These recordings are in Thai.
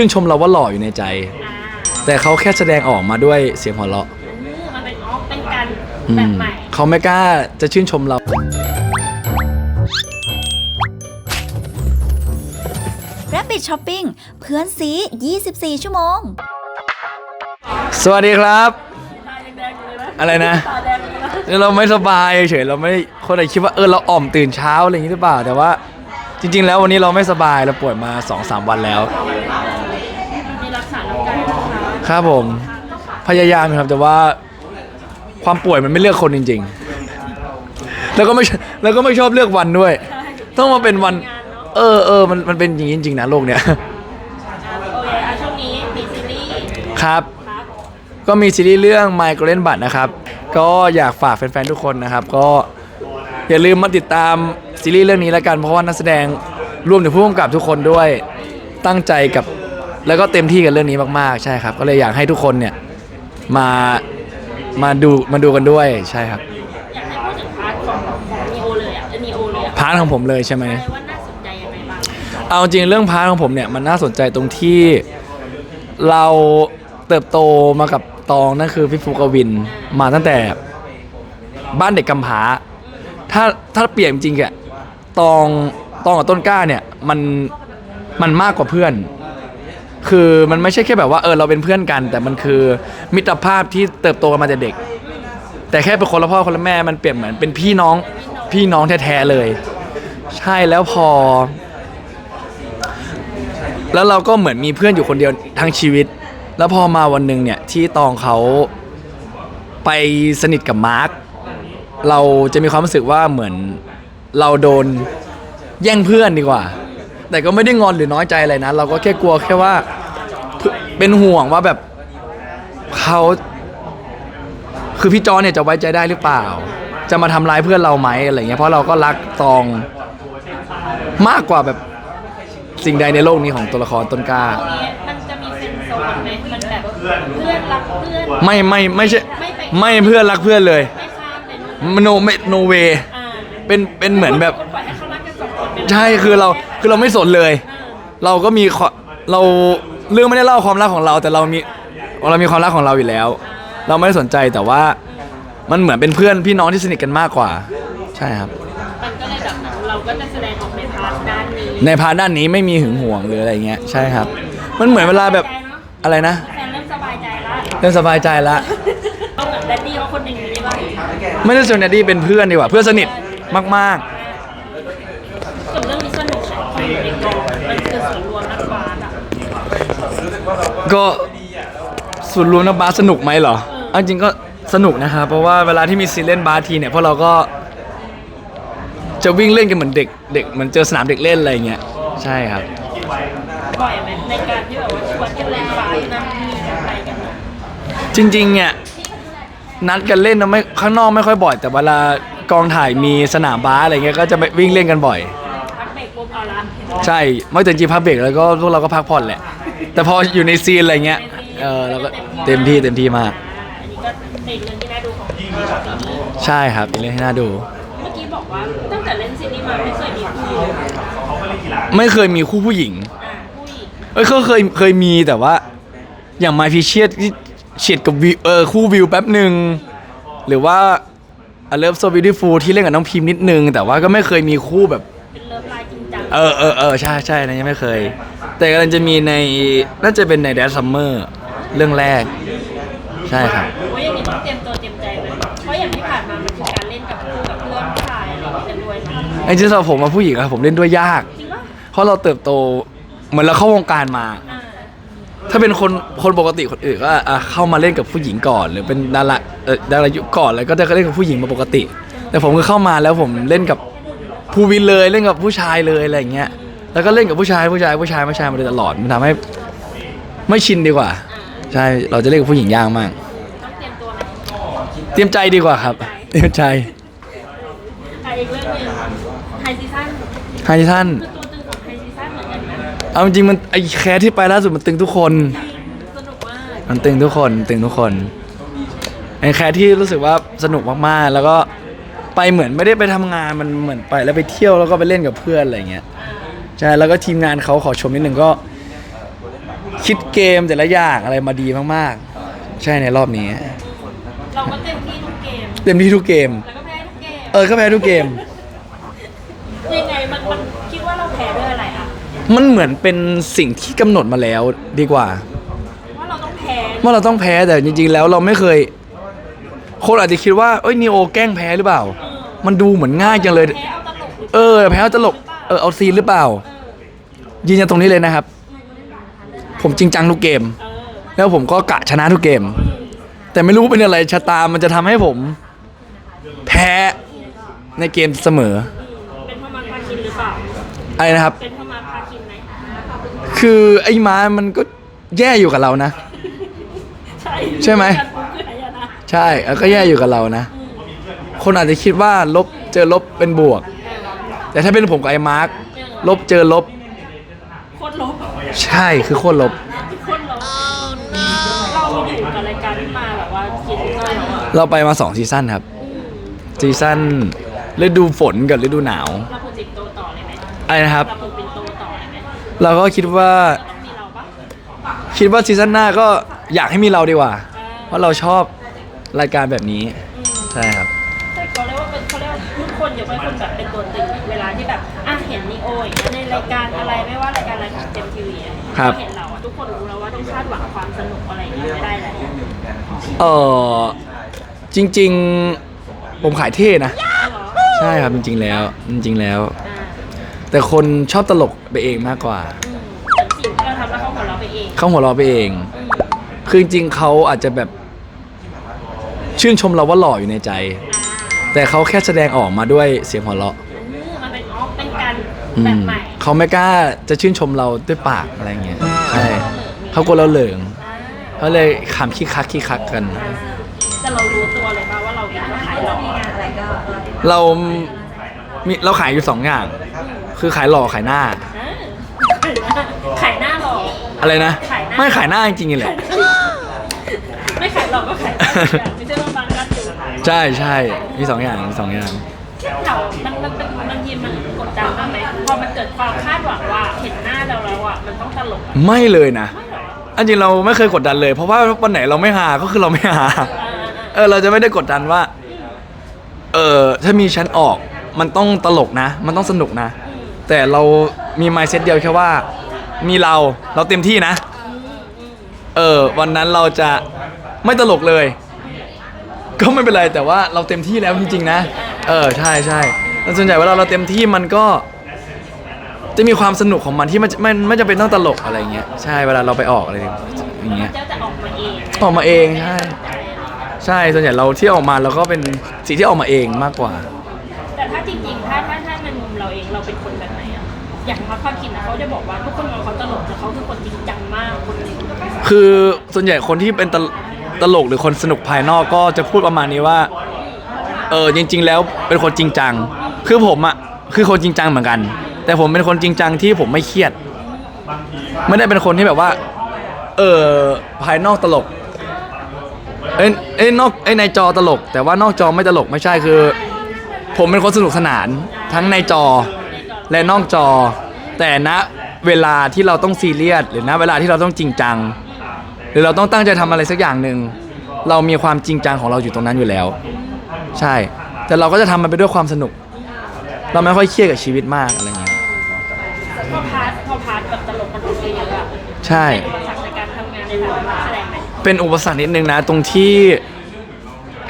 ชื่นชมเราว่าหล่ออยู่ในใจอ่าแต่เขาแค่แสดงออกมาด้วยเสียงหัวเราะอืมมันเป็นอ๋อเป็นการอืแบบมใหม่เขาไม่กล้าจะชื่นชมเรา Rabbit Shopping เพื่อนซี 24 ชั่วโมง สวัสดีครับ ตาแดงๆเลยนะอะไรนะ ตาแดงเลยนะเราไม่สบายเฉยเราไม่ได้คนไหนคิดว่าเออเราอ่อมตื่นเช้าอะไรอย่างนี้หรือเปล่า แต่ว่าจริง ๆ แล้ววันนี้เราไม่สบายเราป่วยมา2อสวันแล้ว มีรักษาร่างกายนะ คะครับผม พยายามครับแต่ว่าความป่วยมันไม่เลือกคนจริง ๆ แล้วก็ไม่แล้วก็ไม่ชอบเลือกวันด้วย ต้องมาเป็นวัน เออเออมันมันเป็นอย่างนี้จริงๆนะโลกเนี้ยอะโอเคอะช่วงนี้มีซีรีส์ครับ ครับก็มีซีรีส์เรื่อง My Golden b u t นะครับ ก็อยากฝากแฟนๆทุกคนนะครับ ก็อย่าลืมมาติดตามซีรีส์เรื่องนี้แล้วกันเพราะว่านักแสดงรวมถึงผู้กำกับทุกคนด้วยตั้งใจกับ แล้วก็เต็มที่กับเรื่องนี้มากๆ ใช่ครับ ก็เลยอยากให้ทุกคนเนี่ยมามาดูมาดูกันด้วยใช่ครับ อยากให้พูดถึงพาร์ทของนีโอเลยอะนีโอเลยอะพาร์ทของผมเลยใช่ไหมอะไรว่าน่าสนใจยังไงบ้างเอาจริงเรื่องพาร์ทของผมเนี่ยมันน่าสนใจตรงที่เราเติบโตมากับตองนั่นคือพี่ฟุกบวินมาตั้งแต่บ้านเด็กกำพร้าถ้าถ้าเปรียบจริงๆอะตองตองกับต้นกล้าเนี่ยมันมันมากกว่าเพื่อน คือมันไม่ใช่แค่แบบว่าเออเราเป็นเพื่อนกัน แต่มันคือมิตรภาพที่เติบโตกันมาแต่เด็ก แต่แค่เป็นคนละพ่อคนละแม่มันเปรียบเหมือนเป็นพี่น้องพี่น้องแท้ๆเลย ใช่แล้วพอ แล้วเราก็เหมือนมีเพื่อนอยู่คนเดียวทั้งชีวิต แล้วพอมาวันหนึ่งเนี่ยที่ตองเขาไปสนิทกับมาร์คเราจะมีความรู้สึกว่าเหมือนเราโดนแย่งเพื่อนดีกว่า แต่ก็ไม่ได้งอนหรือน้อยใจอะไรนะ เราก็แค่กลัวแค่ว่าเพื่อเป็นห่วงว่าแบบเขาคือพี่จอเนี่ยจะไว้ใจได้หรือเปล่า จะมาทำร้ายเพื่อนเราไหมอะไรเงี้ยเพราะเราก็รักตองมากกว่าแบบสิ่งใดในโลกนี้ของตัวละครต้นกล้าตรงนี้มันจะมีเซนโซนไหมมันแบบเพื่อนรักเพื่อน ไม่ไม่ไม่ใช่ไม่ไปไม่เพื่อนรักเพื่อนเลยไม่ข้ามเป็นโนไม่โนเวอ่าเป็นเป็นเหมือนแบบปล่อยให้เขารักกันสองคนเป็นใช่คือเรา คือเราไม่สนเลยเออเราก็มีควเราเรื่องไม่ได้เล่าความรักของเรา แต่เรามีเรามีความรักของเราอยู่แล้ว เราไม่ได้สนใจแต่ว่ามันเหมือนเป็นเพื่อนพี่น้องที่สนิทกันมากกว่า ใช่ครับ มันก็เลยแบบเราก็จะแสดงออกในพาร์ทด้านนี้ในพาร์ทด้านนี้ไม่มีหึงหวงหรืออะไรเงี้ยใช่ครับ มันเหมือนเวลาแบบอะไรนะแฟนเริ่มสบายใจแล้วเริ่มสบายใจละเอาเหมือนแดดดี้เขาคนหนึ่งนี่ว่าไม่ได้ส่วนแดดดี้เป็นเพื่อนดีกว่า เพื่อนสนิทมากส่วนเรื่องนี้ส่วนหนึ่งของความอยู่ในกองมันคือส่วนรวมนักบาสอะ ๆ ก็ส่วนรวมนักบาสสนุกไหมเหรอเอาจริงก็สนุกนะครับเพราะว่าเวลาที่มีซีนเล่นบาสทีเนี่ยพวกเราก็จะวิ่งเล่นกันเหมือนเด็กเด็กเหมือนเจอสนามเด็กเล่นอะไรเงี้ยใช่ครับ บ่อยไหมในการที่แบบว่าชวนกันเล่นบาสนั่นนี่อะไรกันเนี่ยจริงๆเนี่ยนัดกันเล่นนะไม่ข้างนอกไม่ค่อยบ่อย แต่เวลากองถ่ายมีสนามบาสอะไรเงี้ยก็จะไปวิ่งเล่นกันบ่อยพัก เบรกปุ๊บเอาละใช่ไม่แต่จริงๆพักเบรกแล้วก็พวกเราก็พักผ่อนแหละ แต่พออยู่ในซีนอะไรเงี้ยเออเราก็เต็มที่เต็มที่มาก อันนี้ก็เป็นเรื่องที่น่าดูของปีนี้ใช่ครับเป็นเรื่องที่น่าดู เมื่อกี้บอกว่าตั้งแต่เล่นซีรีส์มาไม่เคยมีคู่อะไม่เคยมีคู่ผู้หญิง ผู้หญิงเอ้ยเขาเคยเคยมีแต่ว่า อย่างมาพิเชียที่เฉียดกับวิวเออคู่วิวแป๊บหนึ่งหรือว่าอเลิฟโซบิวตี้ฟูที่เล่นกับน้องพิมพ์นิดนึง แต่ว่าก็ไม่เคยมีคู่แบบ เป็นเลิฟไลน์จริงจังเออเออเออใช่ใช่นะยังไม่เคย แต่กำลังจะมีในน่าจะเป็นในแด z ซัมเมอร์เรื่องแรก ใช่ครับว่าอย่างนี้ต้องเตรียมตัวเตรียมใจไหมเพราะอย่างที่ผ่านมามันคือการเล่นกับคู่กับเพื่อนผู้ชายอะไรอย่างเงี้ยกันด้วยใช่ไหมไอ้จริงๆสำหรับผมมาผู้หญิงอะผมเล่นด้วยยาก จริงปะเพราะเราเติบโตเหมือนเราเข้าวงการมา อ่าถ้าเป็นคนคนปกติคนอื่นก็อะเข้ามาเล่นกับผู้หญิงก่อน หรือเป็นดาราเออดารายุคก่อนแล้วก็จะเล่นกับผู้หญิงมาปกติ แต่ผมก็เข้ามาแล้วผมเล่นกับ ผู้วินเลยเล่นกับผู้ชายเลยอะไรอย่างเงี้ย แล้วก็เล่นกับผู้ชายผู้ชายผู้ชายผู้ชายมาโดยตลอดมันทำให้ไม่ชินดีกว่า ใช่เราจะเล่นกับผู้หญิงยากมาก ต้องเตรียมตัวไหมเตรียมใจดีกว่าครับ เตรียมใจอะอีกเรื่องหนึ่งไฮซีซั่นไฮท่าน คือตัวตึงของไฮซีซั่นเหมือนกันนะเอาจริงๆมันไอ้แคสที่ไปล่าสุดมันตึงทุกคน สนุกมาก มันตึงทุกคนตึงทุกคนไอ้แคสที่รู้สึกว่าสนุกมากๆ แล้วก็ ไปเหมือนไม่ได้ไปทำงานมันเหมือนไปแล้วไปเที่ยวแล้วก็ไปเล่นกับเพื่อนอะไรเงี้ยใช่แล้วก็ทีมงานเขาขอชมนิดนึงก็ คิดเกมแต่ละอย่างอะไรมาดีมากๆ ใช่ในรอบนี้ เราก็เต็มที่ทุกเกม เต็มที่ทุกเกม แล้วก็แพ้ทุกเกม เออก็แพ้ทุกเกม ยังไงมันมันคิดว่าเราแพ้ด้วยอะไรอะ มันเหมือนเป็นสิ่งที่กำหนดมาแล้วดีกว่า ว่าเราต้องแพ้ ว่าเราต้องแพ้แต่จริงๆ แล้วเราไม่เคย คนอาจจะคิดว่าเอ้ยนีโอแกล้งแพ้หรือเปล่า มันดูเหมือนง่ายจังเลย แพ้เอาตลกหรือเออ แพ้เอาตลกเออเอาซีนหรือเปล่า ยืนยันตรงนี้เลยนะครับ ผมจริงจังทุกเกมเออแล้วผมก็กะชนะทุกเกม แต่ไม่รู้เป็นอะไรชะตามันจะทำให้ผม แพ้ในเกมเสมอเป็นพมาพาคินหรือเปล่า อะไรนะครับ เป็นพมาพาคินไหมคือไอ้ม้ามันก็แย่อยู่กับเรานะ ใช่ใช่ไหมการพูดคืออะไรอะนะ ใช่แล้วก็แย่อยู่กับเรานะ คนอาจจะคิดว่าลบเจอลบเป็นบวก แต่ถ้าเป็นผมกับไอ้มาร์คลบเจอลบ โคตรลบใช่คือโคตรลบ โคตรลบเราอยู่กับรายการที่มาแบบว่าคิดว่าเราอะเราไปมาสองซีซั่นครับซีซั่นฤดูฝนกับฤดูหนาว เราควรติดโตต่อเลยไหมอะไรนะครับ เราควรเป็นโตต่อเลยไหมเราก็คิดว่าต้องมีเราปะคิดว่าซีซั่นหน้าก็อยากให้มีเราดีกว่า เพราะเราชอบ รายการแบบนี้ใช่ครับ แต่เขาเรียกว่าเป็นเขาเรียกว่าทุกคนอยากให้คนแบบเป็นตัวตึงเวลาที่แบบอะเห็นนีโออย่างเงี้ยในรายการอะไรไม่ว่ารายการอะไรของเจมทีวีอะครับ เขาเห็นเราอะทุกคนรู้แล้วว่าต้องคาดหวังความสนุกอะไรอย่างเงี้ยไม่ได้เลยเออจริง ๆ ผมขายเท่นะอ๋อเหรอใช่ครับจริง ๆ แล้ว จริง ๆ แล้ว อ่าแต่คนชอบตลกไปเองมากกว่า อืมแต่สิ่งที่เราทำแล้วเขาหัวเราะไปเองเขาหัวเราะไปเองอืมคือจริงๆเขาอาจจะแบบ ชื่นชมเราว่าหล่ออยู่ในใจอ่าแต่เขาแค่แสดงออกมาด้วยเสียงหัวเราะอืมมันเป็นอ๋อเป็นการอืแบบมใหม่เขาไม่กล้าจะชื่นชมเราด้วยปากอะไรเงี้ยใช่เขากลัวเราเหลิงอ่าเขาเลยขำขี้คักขี้คักกันอ่าแต่เรารู้ตัวเลยป่ะว่าเราเป็นคนขายหลอกอะเรามีเราขายอยู่สองอย่าง คือขายหล่อขายหน้าขายหน้าหลอกอะไรนะ ขายหน้า ไม่ขายหน้าจริงๆนี่แหละ ไม่ขายหลอกก็ขายหน้าไม่ใช่ว่าบางกันอยู่ ใช่ใช่มีสองอย่างมีสองอย่างเรามันมันเป็นมันยินมันกดดันมากไหมพอมันเกิดความคาดหวังว่าเห็นหน้าเราแล้วอะมันต้องตลกอะไม่เลยนะ ไม่หรออันจริงเราไม่เคยกดดันเลย เพราะว่าวันไหนเราไม่หาก็คือเราไม่หาอ่าเออเราจะไม่ได้กดดันว่า เออถ้ามีฉันออก มันต้องตลกนะ มันต้องสนุกนะ แต่เรามีไมเซ็ตเดียวแค่ว่า มีเราเราเต็มที่นะ เออวันนั้นเราจะไม่ตลกเลย ก็ไม่เป็นไรแต่ว่าเราเต็มที่แล้วจริงๆนะ เออใช่ใช่แล้วส่วนใหญ่เวลาเราเต็มที่มันก็ จะมีความสนุกของมันที่มันไม่ไม่จำเป็นต้องตลกอะไรเงี้ยใช่เวลาเราไปออกอะไรอย่างเงี้ยเจ้าจะออกมาเองออกมาเองใช่ใช่ส่วนใหญ่เราที่ออกมาเราก็เป็นสิ่งที่ออกมาเองมากกว่า แต่ถ้าจริงๆถ้าถ้าถ้าในมุมเราเองเราเป็นคนแบบไหนอะอย่างพักภาคินนะเขาจะบอกว่าทุกคนมองเขาตลกแต่เขาคือคนจริงจังมากคนหนึงคือส่วนใหญ่คนที่เป็นตล ตลกหรือคนสนุกภายนอกก็จะพูดประมาณนี้ว่า เออจริง ๆ แล้วเป็นคนจริงจัง คือผมอะคือคนจริงจังเหมือนกัน แต่ผมเป็นคนจริงจังที่ผมไม่เครียด ไม่ได้เป็นคนที่แบบว่า เออภายนอกตลก เอ้ยเอ้ยนอกเอ้ยในจอตลก แต่ว่านอกจอไม่ตลกไม่ใช่คือ ผมเป็นคนสนุกสนาน ทั้งในจอและนอกจอ แต่ณเวลาที่เราต้องซีเรียสหรือณเวลาที่เราต้องจริงจัง หรือเราต้องตั้งใจทำอะไรสักอย่างหนึ่งเรามีความจริงจังของเราอยู่ตรงนั้นอยู่แล้ว ใช่ แต่เราก็จะทำมันไปด้วยความสนุก เราไม่ค่อยเครียดกับชีวิตมากอะไรเงี้ยพอพาร์ทพอพาร์ทแบบตลกมันเยอะๆอะใช่เป็นอุปสรรคในการทำงานในฐานะนักแสดงไหมเป็นอุปสรรคนิดนึงนะ ตรงที่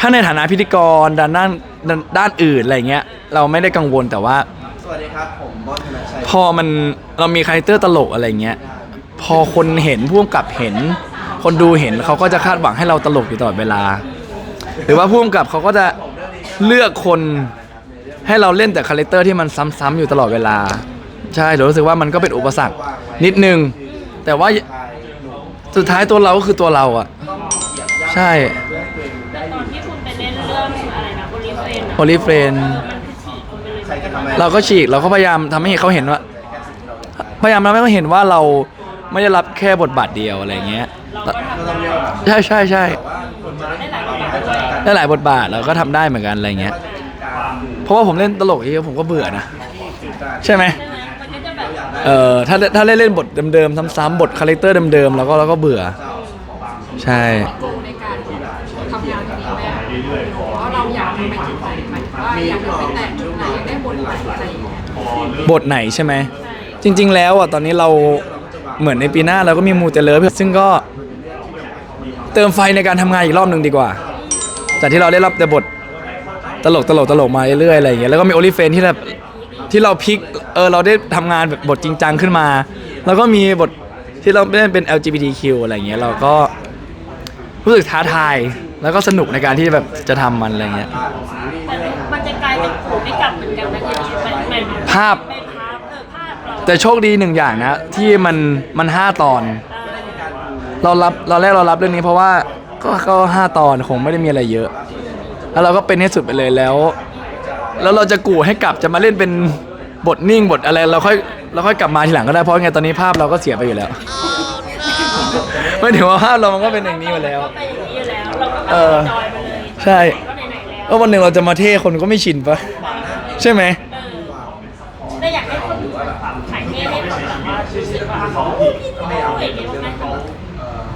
ถ้าในฐานะพิธีกรด้านด้านด้านด้านอื่นอะไรเงี้ย เราไม่ได้กังวลแต่ว่าสวัสดีครับผมบอสธนชัยพอมันเรามีคาแรคเตอร์ตลกอะไรเงี้ย พอคนเห็นผู้กำกับเห็น คนดูเห็นเขาก็จะคาดหวังให้เราตลกอยู่ตลอดเวลา หรือว่าผู้กำกับเขาก็จะเลือกคนให้เราเล่นแต่คาแรคเตอร์ที่มันซ้ำๆอยู่ตลอดเวลา ใช่เรารู้สึกว่ามันก็เป็นอุปสรรคนิดนึง แต่ว่าสุดท้ายตัวเราก็คือตัวเราอะใช่แต่ตอนที่คุณไปเล่นเรื่องอะไรนะบริเฟนโอลิเฟรนมันคือฉีกคุณไปเรจะทำอะไรเราก็ฉีกเราก็พยายามทำให้เขาเห็นว่า พยายามทำให้เขาเห็นว่าเรา ไม่ได้รับแค่บทบาทเดียวอะไรเงี้ยเราก็ทำได้ใช่ใช่ใช่ได้หลายบทบาทด้วยได้หลายบทบาทเราก็ทำได้เหมือนกันอะไรเงี้ย เพราะว่าผมเล่นตลกเยอะผมก็เบื่อนะ ใช่ไหมใช่ไหมมันก็จะแบบเอ่อถ้าถ้าได้เล่นบทเดิมๆซ้ำๆบทคาแรคเตอร์เดิมๆแล้วก็แล้วก็เบื่อ ใช่โกในการทำงานตรงนี้ไหมเพราะว่าเราอยากไปจุดไหนหมายถึงว่าอยากไปแตะจุดไหนอยากได้บทไหนอะไรอย่างเงี้ยบทไหนใช่ไหมจริง ๆ แล้วอะตอนนี้เรา เหมือนในปีหน้าเราก็มีมูเตเลอร์ซึ่งก็เติมไฟในการทำงานอีกรอบหนึ่งดีกว่า จากที่เราได้รับแต่บทตลกตลกตลกมาเรื่อยๆอะไรอย่างเงี้ยแล้วก็มีโอลิเฟนที่แบบที่เราพลิกเออเราได้ทำงานแบบบทจริงจังขึ้นมา แล้วก็มีบทที่เราเล่นเป็น LGBTQ อะไรอย่างเงี้ยเราก็รู้สึกท้าทายแล้วก็สนุกในการที่แบบจะทำมันอะไรเงี้ยแต่มันจะกลายเป็นขู่ไม่กลับเหมือนกันนะทีนี้เป็นเป็นภาพเป็นภาพเออภาพเรา แต่โชคดีหนึ่งอย่างนะ ที่มันมันห้าตอนเออเรารับเราแรกเรารับเรื่องนี้เพราะว่าก็ก็ห้าตอนคงไม่ได้มีอะไรเยอะ แล้วเราก็เป็นให้สุดไปเลยแล้ว แล้วเราจะกู่ให้กลับจะมาเล่นเป็นบทนิ่งบทอะไรเราค่อยเราค่อยกลับมาทีหลังก็ได้เพราะไงตอนนี้ภาพเราก็เสียไปอยู่แล้ว ไม่ถึงว่าภาพเรามันก็เป็นอย่างนี้มาแล้วก็เป็นอย่างนี้อยู่แล้ว เราก็เออ จอยไปเลยใช่ ก็ไหนๆแล้ว ก็วันหนึ่งเราจะมาเท่คนก็ไม่ชินปะใช่ไหม เออแต่อยากให้คนถ่ายเทให้คนแบบว่ารู้ สึกว่าเขาพี่โอ้ยอย่างเงี้ยบ้างไหม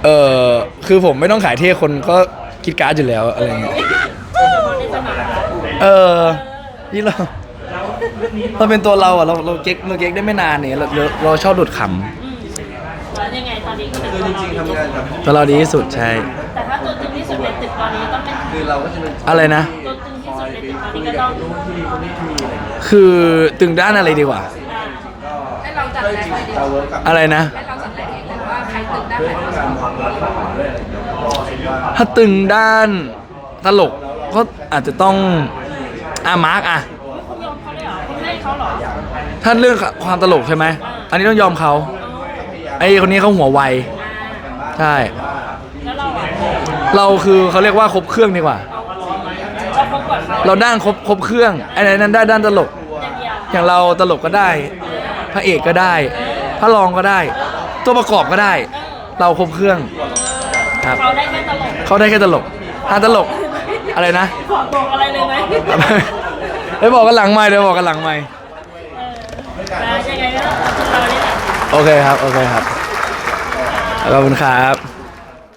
เออคือผมไม่ต้องขายเท่คนก็คิดการ์ดอยู่แล้วอะไรเงี้ยในสนามเออนี่เราเราเป็นตัวเราอะเราเราเก๊กเราเก๊กได้ไม่นานเนี่ยเราเราเราชอบหลุดขอืมแล้วยังไงตอนนี้ก็เป็นคือตัวจเราริงๆทำงานกับำตัวเราดีที่สุดใช่ แต่ถ้าตัวตึงที่สุดในตึกตอนนี้ต้องเป็นคือเราก็จะเป็นอะไรนะ ตัวตึงที่สุดในตึกตอนนี้ก็ต้องที่คนที่มีอะไรเงี้ยคือตึงด้านอะไรดีกว่า อะไรนะ ถ้าตึงด้านตลกก็อาจจะต้องอามาร์กอะถ้าเรื่องความตลกใช่ไหม อันนี้ต้องยอมเขา ไอ้คนนี้เขาหัวไว ใช่ เราคือเขาเรียกว่าครบเครื่องดีกว่า เราด้านครบครบเครื่องไอ้นั้นได้ด้านตลก อย่างเราตลกก็ได้ พระเอกก็ได้ พระรองก็ได้ ตัวประกอบก็ได้ เราครบเครื่องครับเขาได้แค่ตลกเขาได้แค่ตลกถ้าตลกอะไรนะขอบอกอะไรเลยไหมไปบอกกันหลังไม่เดี๋ยวบอกกันหลังไม่แล้วยังไงก็เราเนี่ยแหละโอเคครับ โอเคครับขอบคุณครับ